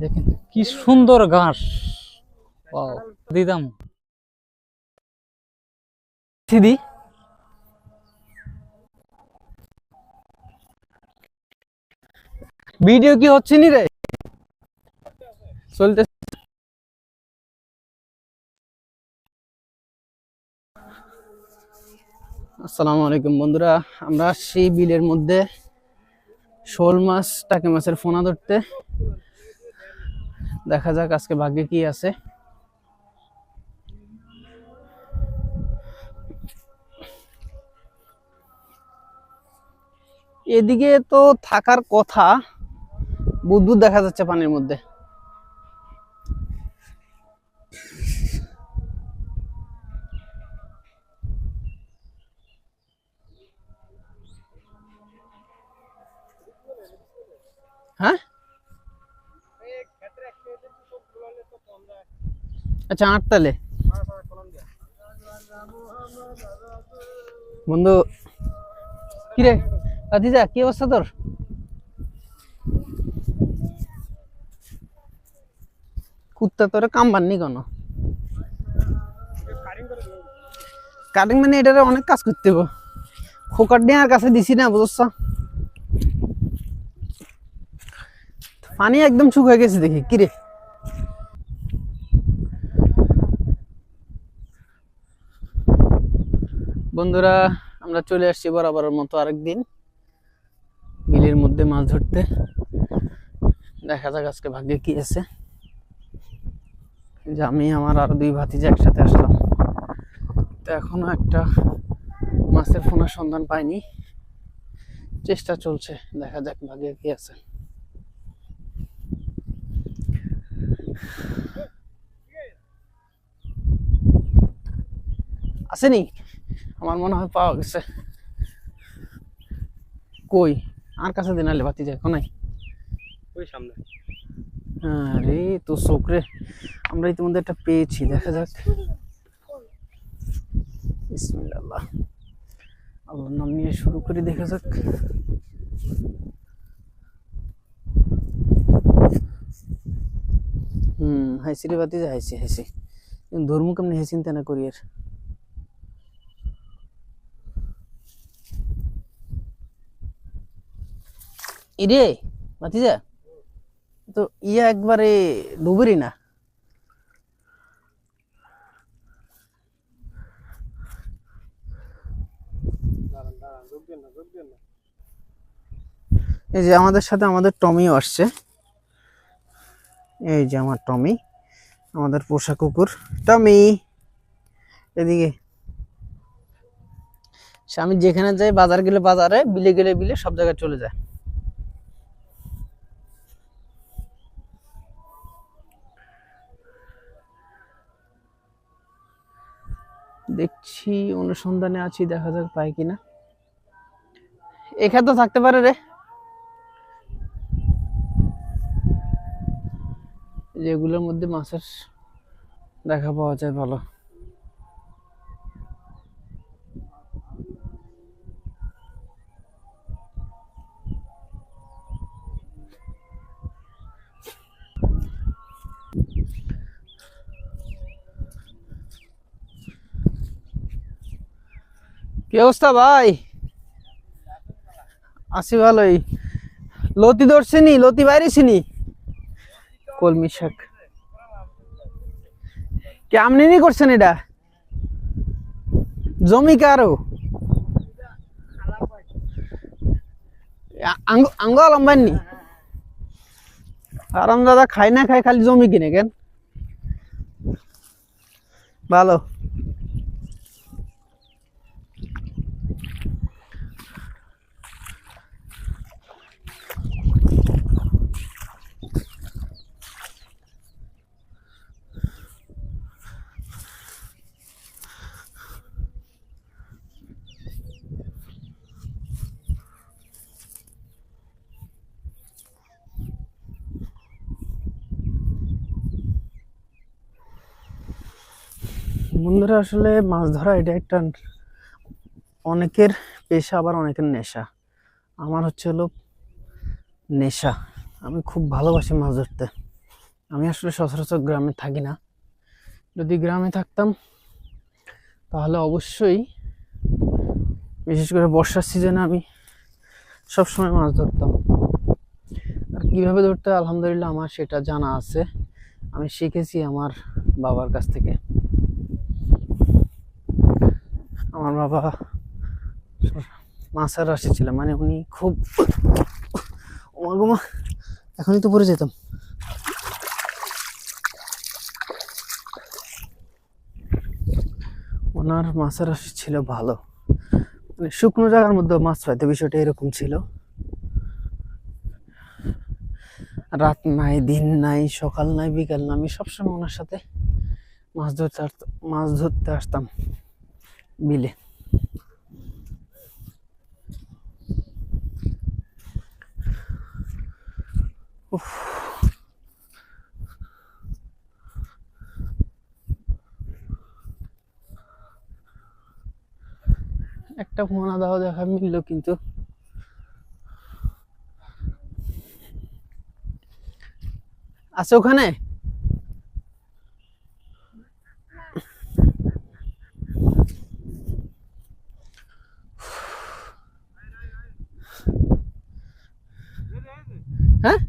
দেখেন কি সুন্দর ঘাস। দিদাম। দিদি ভিডিও কি হচ্ছে নি রে? চলতে আসসালামু আলাইকুম বন্ধুরা, আমরা সেই বিলের মধ্যে শোল মাছ, টাকে মাছের ফোনা ধরতে। দেখা যাক আজকে ভাগ্যে কি আছে। এদিকে তো থাকার কথা। বুদবুদ দেখা যাচ্ছে পানির মধ্যে। হ্যাঁ? আচ্ছা আটতালে বন্ধু, কিরে? আদিজা, কি অবস্থা তোর? কুত্তা তোরে কাম বাননি কেন। কাটিং মানে এটারে অনেক কাজ করতে হবে খোকার ডিয়ার কাছে দিছি না বুঝছ পানি একদম শুকিয়ে গেছে দেখি কিরে বন্ধুরা, আমরা চলে আসছি বরাবরের মতো আরেকদিন। বিলের মধ্যে মাছ ধরতে। দেখা যাক আজকে ভাগ্যে কি আছে। যে আমি, আমার আরও দুই ভাতিজা একসাথে আসলাম। তো এখনও একটা মাছের ফোনার সন্ধান পাইনি। চেষ্টা চলছে, দেখা যাক ভাগ্যে কি আছে। আসেনি? আমার মনে হয় পাওয়া গেছে। কই? আর কাছে দিন আলে বাতি যায় কোনাই ওই সামনে। আরে তো চোখরে আমরা ইতিমধ্যে একটা পেয়েছি দেখা যাক। বিসমিল্লাহ। আল্লাহর নাম নিয়ে শুরু করি দেখা যাক। হাইসি রে বাতি যায় হাইসি হাইসি। ধর্ম কেমনি হাই চিন্তা না করি আর? ইরে ভাতিজা তো ইয়া একবারে ডুবেরই না? এই যে আমাদের সাথে আমাদের টমিও আসছে। এই যে আমার টমি। আমাদের পোষা কুকুর, টমি। এদিকে। স্বামী যেখানে যাই বাজার গেলে বাজারে, বিলে গেলে বিলে, সব জায়গায় চলে যায়। দেখছি অনুসন্ধানে আছি, দেখা যাক পাই কিনা। এখানে তো থাকতে পারে রে। যেগুলোর মধ্যে মাছের দেখা পাওয়া যায় ভালো। কি অবস্থা ভাই? আছি ভালোই। লতি ধরছিনি লতি বাইরে বাইরেছিনি কলমি শাক। কেমনি নি করছেন এটা? জমি কারও? আঙ্গ লম্বাননি আরাম দাদা খাই না খাই খালি জমি কিনে কেন? ভালো। বন্ধুরা, আসলে মাছ ধরা এটা একটা অনেকের পেশা, আবার অনেকের নেশা। আমার হচ্ছে হলো নেশা। আমি খুব ভালোবাসি মাছ ধরতে। আমি আসলে সচরাচর গ্রামে থাকি না। যদি গ্রামে থাকতাম, তাহলে অবশ্যই, বিশেষ করে বর্ষার সিজনে আমি সবসময় মাছ ধরতাম। আর কীভাবে ধরতে আলহামদুলিল্লাহ আমার সেটা জানা আছে। আমি শিখেছি আমার বাবার কাছ থেকে। আমার বাবা মাছের রাশি ছিল মানে উনি খুব ওমা গোমা এখনই তো পড়ে যেতাম। ওনার মাছের রাশি ছিল ভালো। মানে শুকনো জায়গার মধ্যে মাছ পাইতে বিষয়টা এরকম ছিল। রাত নাই, দিন নাই, সকাল নাই, বিকাল নাই, আমি সবসময় ওনার সাথে মাছ ধরতে মাছ ধরতে আসতাম। উফ। একটা মোনা দাও দেখা মিললো কিন্তু। আছে ওখানে? হ্যাঁ?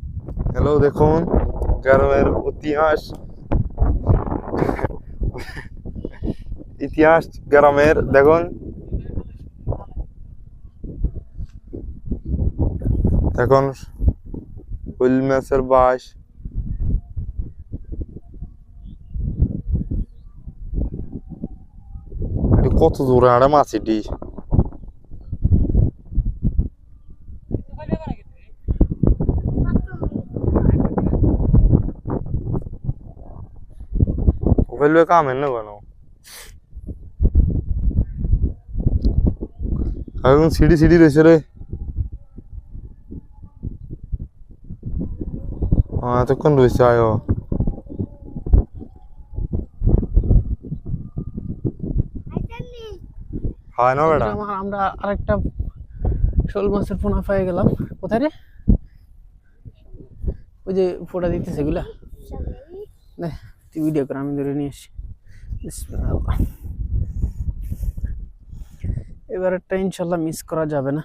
হ্যালো দেখুন। গ্রামের ইতিহাস। ইতিহাস, গ্রামের, দেখুন। এখন হুইল মাছের বাস। কত দূরে, আরে মাছ এটি ফেলবে কামের না কেন এখন সিঁড়ি সিঁড়ি রয়েছে রে এতক্ষণ রয়েছে আয়ো হয় না বেটা আমার আমরা আরেকটা শোল মাছের পোনা পেয়ে গেলাম কোথায় রে ওই যে ফোটা দিতেছে এগুলা নে তুই ভিডিও করে আমি ধরে নিয়ে আসি। এবারেরটা ইনশাল্লাহ মিস করা যাবে না।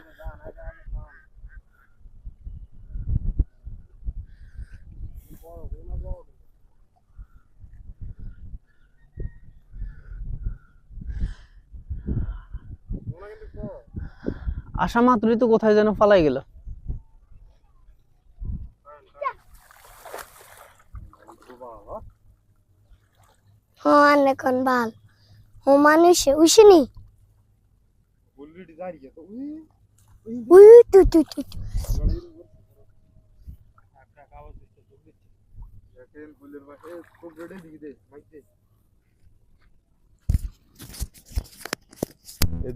আসা মাত্রই তো কোথায় যেন পালাই গেল। হন এখন ভালো। ও মানুষে উঠিনি উই, তু তু তু।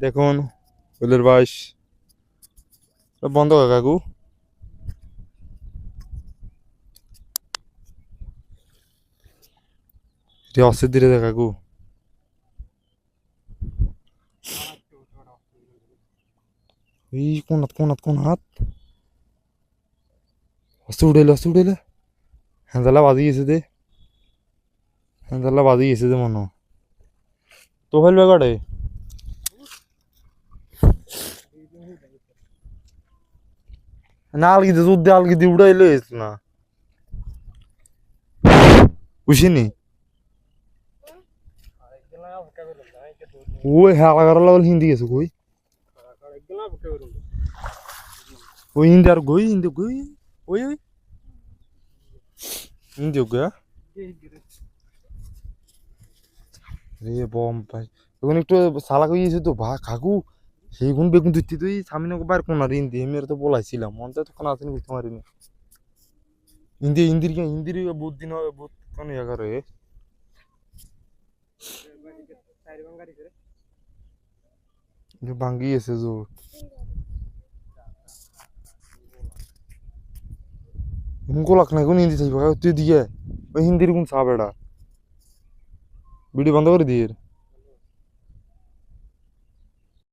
দেখুন হুইলের বাস বন্ধ কাকু। এটি অস্থির ধীরে দেখ কাকু এই কোন হাত কোন হাত কোন হাত অস্ত উড়েলে অস্ত উড়েলে হ্যাঁ বাজি গেছে দে হ্যাঁ বাজি গেছে দে মনে হয়। তো ফেলবে কাটে না আলগিতে দুধ দিয়ে আলগিতে উড়াইলে না বুঝিনি ওই হেলা করার লাগল হিন্দি গেছে কই? ওই হিন্দি আর গই হিন্দি গই ওই ওই। হিন্দি গয়া। রে একটু সালা কই তো ভা কাকু সেইগুন বেগুন ধুতি তুই সামনে বার কোন আর হিন্দি। এমনি তো বলাইছিলাম। মন তো তখন আসেনি, বুঝতে পারিনি। হিন্দি, হিন্দির কি হিন্দির বহুত দিন বহুত কোন ভাঙ্গি গেছে জোর না কোন হিন্দি চাইবা। তুই দিয়ে, ওই হিন্দির কোন চা বেড়া ভিডিও বন্ধ করে দিয়ে।